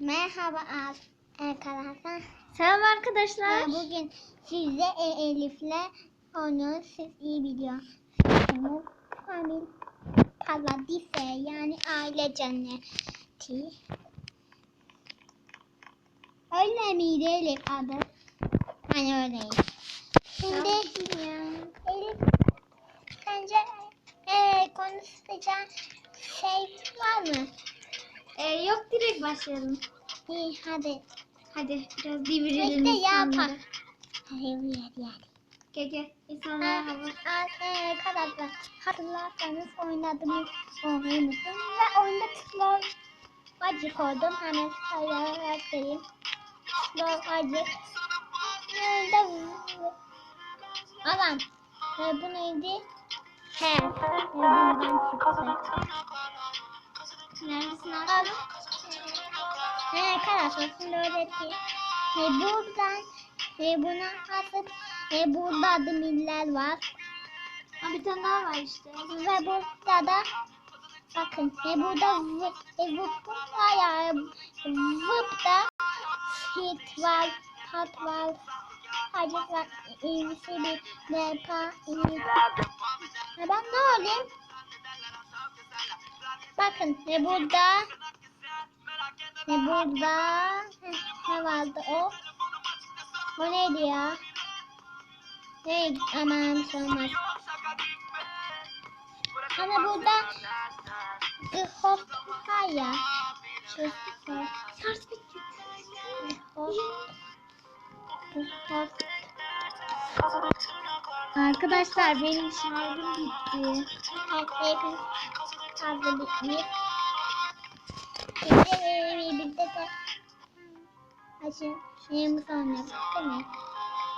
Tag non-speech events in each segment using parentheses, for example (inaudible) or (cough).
Merhaba arkadaşlar. Selam arkadaşlar. Bugün sizle e, Elif'le onu siz iyi biliyorsunuz. Famil Paradise yani aile cenneti. Öyle miydi Elif adı? Hani öyleydi. Şimdi Elif sence e, konuşacağın şey var mı? Ee, yok direkt başlayalım. İyi hadi. Hadi biraz devirelim. Bekle ya insanları. pak. Hadi yer yer. Gel gel. İnsanlara hava. Arkadaşlar hatırlarsanız oynadığımız oyunumuzun ve oyunda tıklor acı koydum. Hemen söylemek vereyim. Tıklor acı. Nerede bu? Adam. E, bu neydi? He. E, bundan çıktı. Al. abi? He arkadaşlar şimdi öğreteyim. E, buradan e, buna asıp e, burada adımiller var. Ha, bir tane daha var işte. Ve burada da bakın e burada vıp, e, vıp var ya e, vıp da hit var, hat var, hacı var, iyisi bir depa, iyi. E ben ne olayım? Bakın e burada e burada ne vardı o? O neydi ya? Neydi? Aman bir şey olmaz. Hani burada. The Host. The Host. Arkadaşlar benim şarjım bitti. Evet, hepimiz fazla bitmiş. Bir de de Açın. Benim sonra değil mi?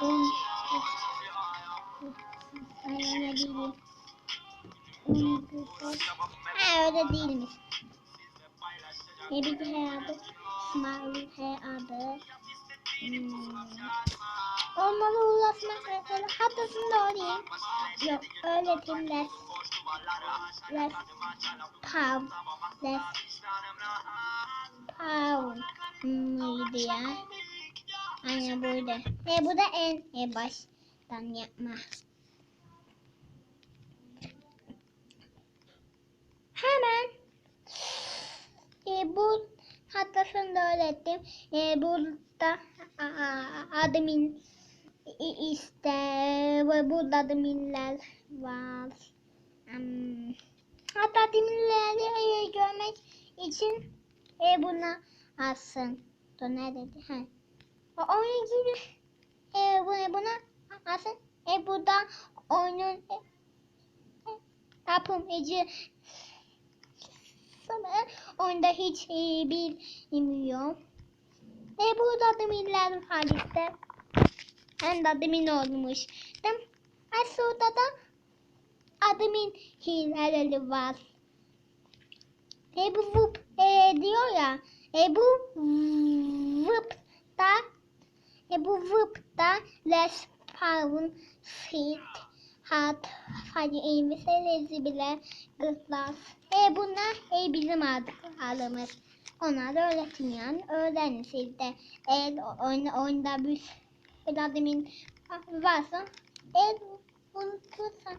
Benim Ay öyle değil. Ha öyle değilmiş. Ne bir he adı? Smile he adı. Hmm. Olmalı ulaşmak mesela hatasında olayım. Yok öyle değil less. Pound. Less pound. Mıydı ya? Aynen burada. E bu da en e baştan yapma. Hemen e, bu hatasını da öğrettim. E, burada admin işte burada adminler var. Hmm. Hatta adminleri e, görmek için e, buna alsın. Dur ne dedi? Ha. Oyun gibi e, buna, buna alsın. E burada oyunun e, e, yapımcı oyunda hiç e, bilmiyorum. E burada adminler var işte. Hem de admin olmuş. Dem aslında da admin hileleri var. E bu vup e, diyor ya. E bu vup da e bu vup da les pound fit hat fadi elbiseleri bile gırtlar. E bunlar e bizim ad, adımız. Onlar da öğretin yani. Öğrenin siz de. E, oyunda, oyunda bir, bir adımın varsa e, unutursan.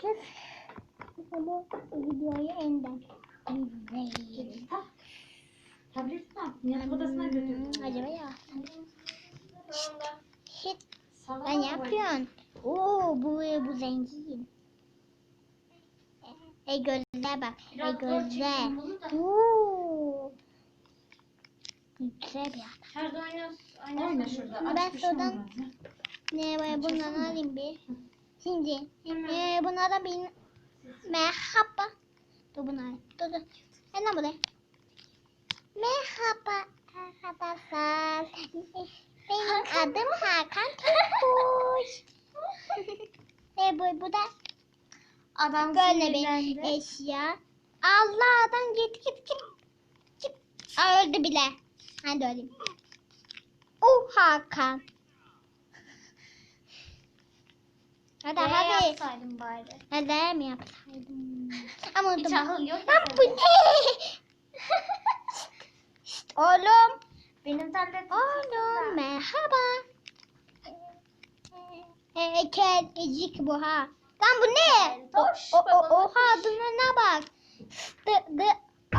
Siz bu videoyu önden izleyin. Tablet ne yaptın? Yatak odasına götürdün. Hmm, Acaba ya. Hit. Salona Ben mı yapıyorsun. Oo bu bu zengin. E gözle bak. E zor gözle. Oo. Güzel bir adam. Şurada oynuyoruz. Oyna şurada. Ben şuradan-. Ne var bundan alayım bir. Şimdi Hemen. e, bunlardan bir merhaba. Dur bunu alayım. Dur dur. Lan buraya. Merhaba arkadaşlar. Benim adım Hakan Kuş. (laughs) e bu, bu da Adam böyle bir eşya. Allah adam git git git. git. Aa, öldü bile. Hadi öleyim. Uh Hakan. Hadi Ee, hadi. yapsaydın bari. Hadi mi yapsaydım? Ama Hiç akıl yok. Lan bu ne? Şşt, (laughs) Oğlum. Benim tabletim. Oğlum merhaba. (laughs) Ee, kedicik bu ha. Lan bu ne? Keltoş, o, o, oha adına bak. Dı, dı,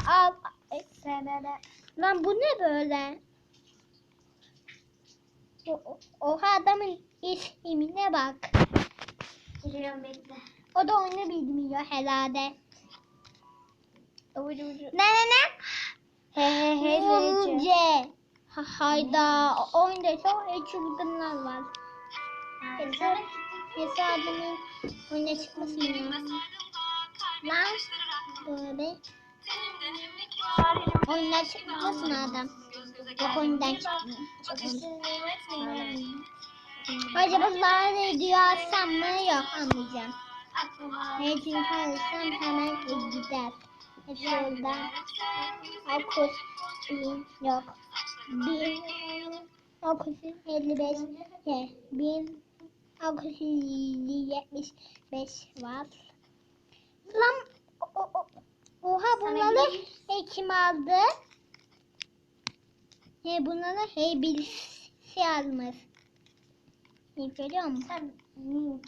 al, e, Sebebe. lan bu ne böyle? O- oha adamın ismine bak. Giriyorum bekle. O da oyunu bilmiyor herhalde. Ne ne ne? He he he. Bulce. Ha, hayda. O oyunda çok çılgınlar var. Sen Hesabının oyuna çıkmasın ya. Lan. Böyle. Oyundan çıkmasın adam. Yok oyundan çıkmıyor. Acaba zaten diyor alsam mı? Yok almayacağım. Ne çünkü alırsam hemen gider. Yolda. Alkol. Bin. Yok. Bin. Alkol 55. He. Bin. Alkol 75 var. Lan. o- o- o- Oha bunları hey, kim aldı? He bunları hey birisi almış. İyi görüyor musun? Sen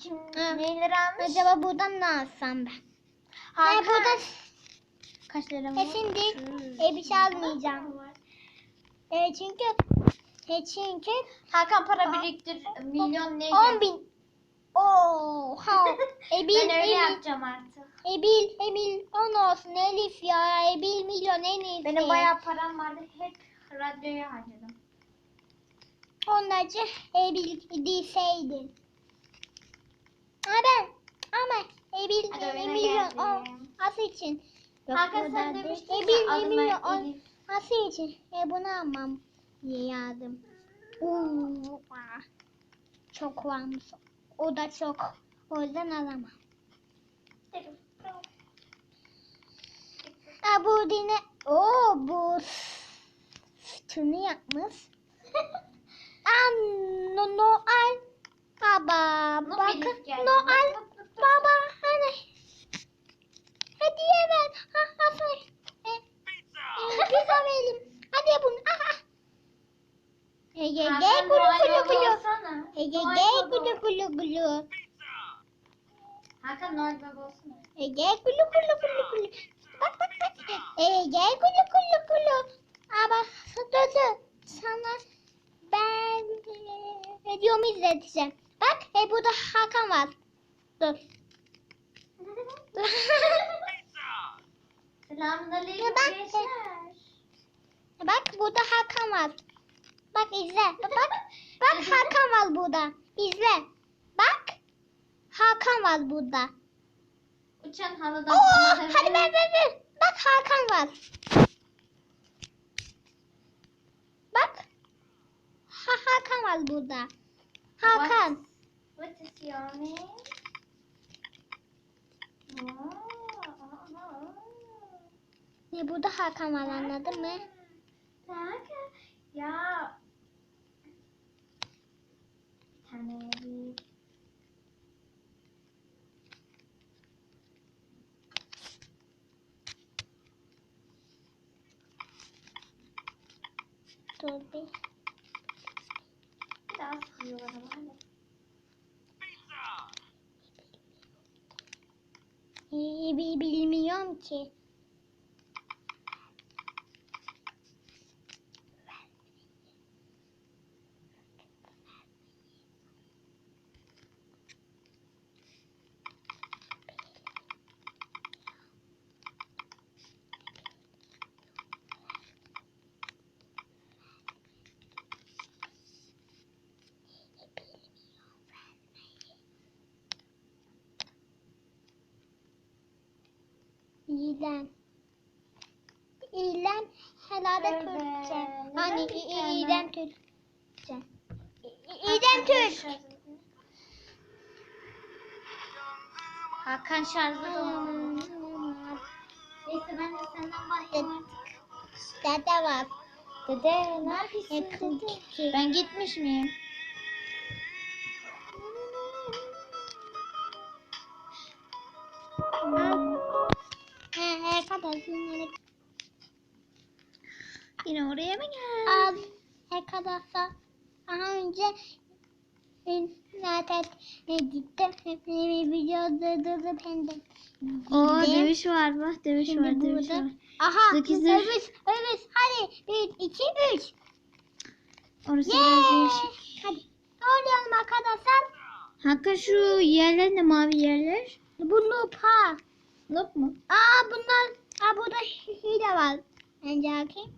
kim Ha. neyleri almış? Acaba buradan ne alsam ben? Hayır burada Kaç lira e şimdi e, bir şey almayacağım. E çünkü e çünkü Hakan para biriktir. Milyon ne? 10 bin. Oha. (laughs) E bil, Ben öyle e bil, yapacağım artık. e bil, e bil. 10 olsun Elif ya. E bil milyon en iyisi. Benim bayağı param vardı. Hep radyoya harcadım. Onlarca e bil değilseydin. Ha ben ama e bil Hadi e milyon geldim. oası için. Hakan sen demiştin E ya, bil adıma milyon o Elif.ası için. E bunu almam diye yazdım. Uuu. Çok varmış. O da çok. O yüzden alamam. Ha bu dine o bu sütünü yapmış. No, Noel baba No, bakın. Noel baba hani hediye ver ha ha. E, e, pizza verelim hadi bunu ah, ah. Ege gel gulu Noel gulu Baba gulu olsana. Ege gel ol. gulu gulu Hakan Noel Baba olsana. Ege gulu gulu gulu gulu bak bak bak Ege gulu gulu gulu ama dur dur sana ben e, videomu izleteceğim bak e burada Hakan var dur (laughs) Selamun aleyküm Ya ben- gençler. bak burada Hakan var bak izle bak bak bak Hakan var burada izle bak Hakan var burada Uçan halıdan. Oo, hadi ver ver ver. Bak Hakan var. Bak. Ha, Hakan var burada. Hakan. What is your name? Ne burada Hakan var anladın mı? Hakan. Ya. Bir tane bir. Dur bir. Biraz yiyorlar ama hadi. İyiden. İyiden herhalde Evet. Türkçe. Hani Türkçe i- ama? İyiden Türkçe. İyiden Türk. Hakan şarjı. Neyse ben de senden artık. Dede var. Dede ne yapıyorsun. Ben gitmiş miyim? Al. He he kadar. Yine oraya mı geldi? Arkadaşlar. Daha önce internet e, gittim. Hepini videoda durup hem de Oo dövüş var bak dövüş Şimdi var dövüş burada- var. Aha. Sekizdir. Evet, evet. Hadi. Bir, iki, üç. Orası biraz Yeee. değişik. Hadi. Oynayalım arkadaşlar. Hakan şu yerler ne mavi yerler? Bu ha. Noob mu? Aa bunlar. Aa burada hile var. Bence bakayım.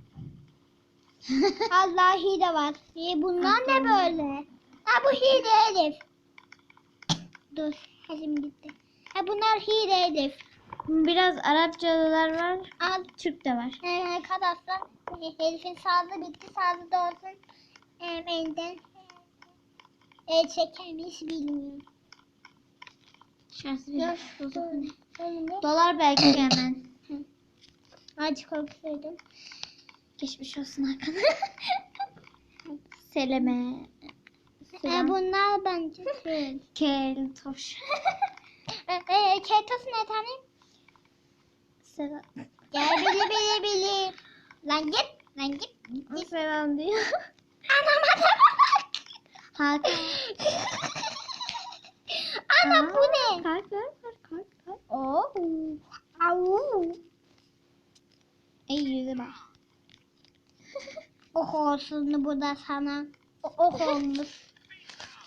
(laughs) Allah hile var. E, bunlar ne böyle? Ha bu hile Elif. Dur. Elim gitti. Ha bunlar hile Elif. Biraz Arapçalılar var. Al. Türk de var. Ee, arkadaşlar e, Elif'in sazı bitti. Sazı da olsun. E, benden e, çekermiş bilmiyorum. Şarjı Dur. Dur. Dolar belki (clears throat) hemen. Acı korkuyorum. Geçmiş olsun Hakan. (laughs) Seleme. E, bunlar bence (laughs) şey. Kel toş. (laughs) E, e, Ketos ne tane? Selam. Gel bili bili bili. Lan git. Lan git. Selam diyor. Anama da Hakan. Ana bu ne? Kalk kalk kalk kalk kalk. Oo. Au. Ey yüze bak. Ok olsun bu da sana. Ok olmuş.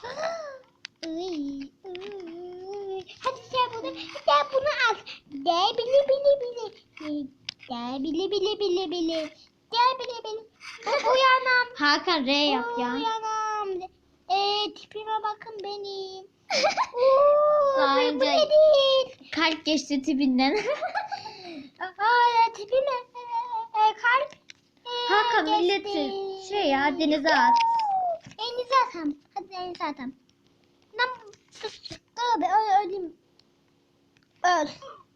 (gasps) Iy, iy. Hadi sen bunu, sen bunu al. Gel bili bili bili. Gel bili bili bili bili. Gel bili bili. Uyanam. Hakan R yap ya. Uyanam. Eee tipime bakın benim. (laughs) Oo, bu önce- ne değil? Kalp geçti tipinden. (laughs) Aa tipime. Ee, kalp. Geçti. milleti şey ya denize at. Denize atam. Hadi denize atam. Lan sus. Dur be öl öleyim. Öl.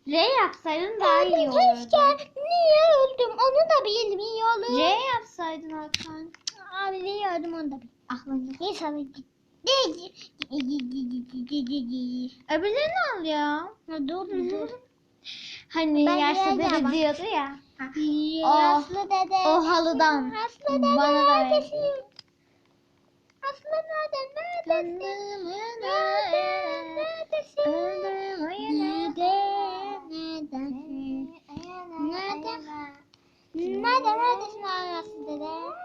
R yapsaydın daha iyi Öldüm olurdu. keşke. Niye öldüm? Onu da bilmiyorum. R yapsaydın Hakan. Abi biliyordum onu da bilmiyorum. Yok. Neyse abi. Öbürlerini al ya. Dur dur. (laughs) Hani Ben yaşlı dede ama. diyordu ya. Aslı dede. o halıdan. Aslı dede Bana da neredesin? Aslı dede neredesin? Nerede? Neredesin? Nerede? Neredesin? Nerede? Nerede? Neredesin Aslı dede?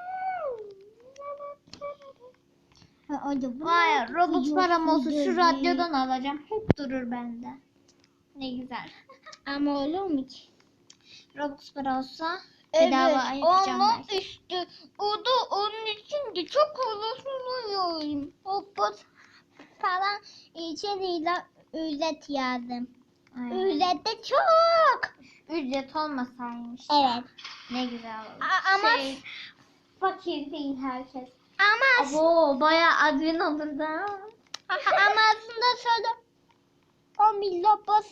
Ha, Vay? Robux param olsa şu radyodan alacağım. Hep durur bende. Ne güzel. Ama olur mu ki? Robux para olsa bedava Evet, yapacağım ama belki. işte o da onun için de çok uğraşıyorum. Hoppot falan içeriyle ücret yazdım. Aynen. Ücret de çok. Ücret olmasaymış. Evet. Ne güzel olur. A- ama- Şey, fakir değil herkes. Ama Abo bayağı admin olur da. a- (laughs) ama aslında şöyle 10 bin lopos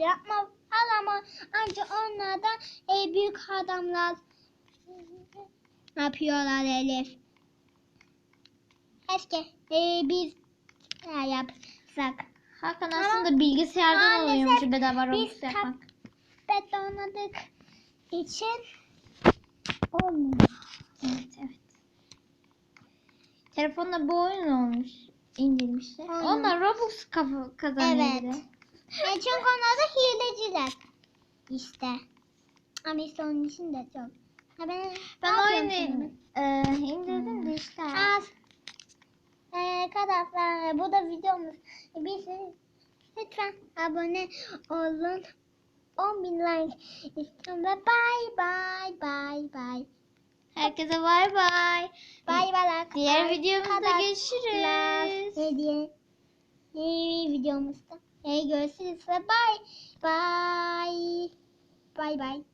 yapma al ama ancak onlardan e, büyük adamlar yapıyorlar Elif. Keşke e, biz e, yapsak. Hakan Ama aslında bilgisayardan oluyormuş bedava Robux yapmak. Betonladık için olmuyor. Evet evet. Telefonda bu oyun olmuş. İndirmişler. Aynen. Onlar Robux kafa kazanıyor. Evet. E, çünkü onlar da hileciler. İşte. Ama işte onun için de çok. Ha, ben Ben oyunu e, indirdim de işte. Az. Ee, arkadaşlar bu da videomuz. Biz lütfen abone olun. 10 bin like istiyorum ve bye bye bye bye. Herkese bay bay. Bye bye. Diğer videomuzda görüşürüz. Diğer diğer videomuzda. Ee, görüşürüz bye bye. Bye bye.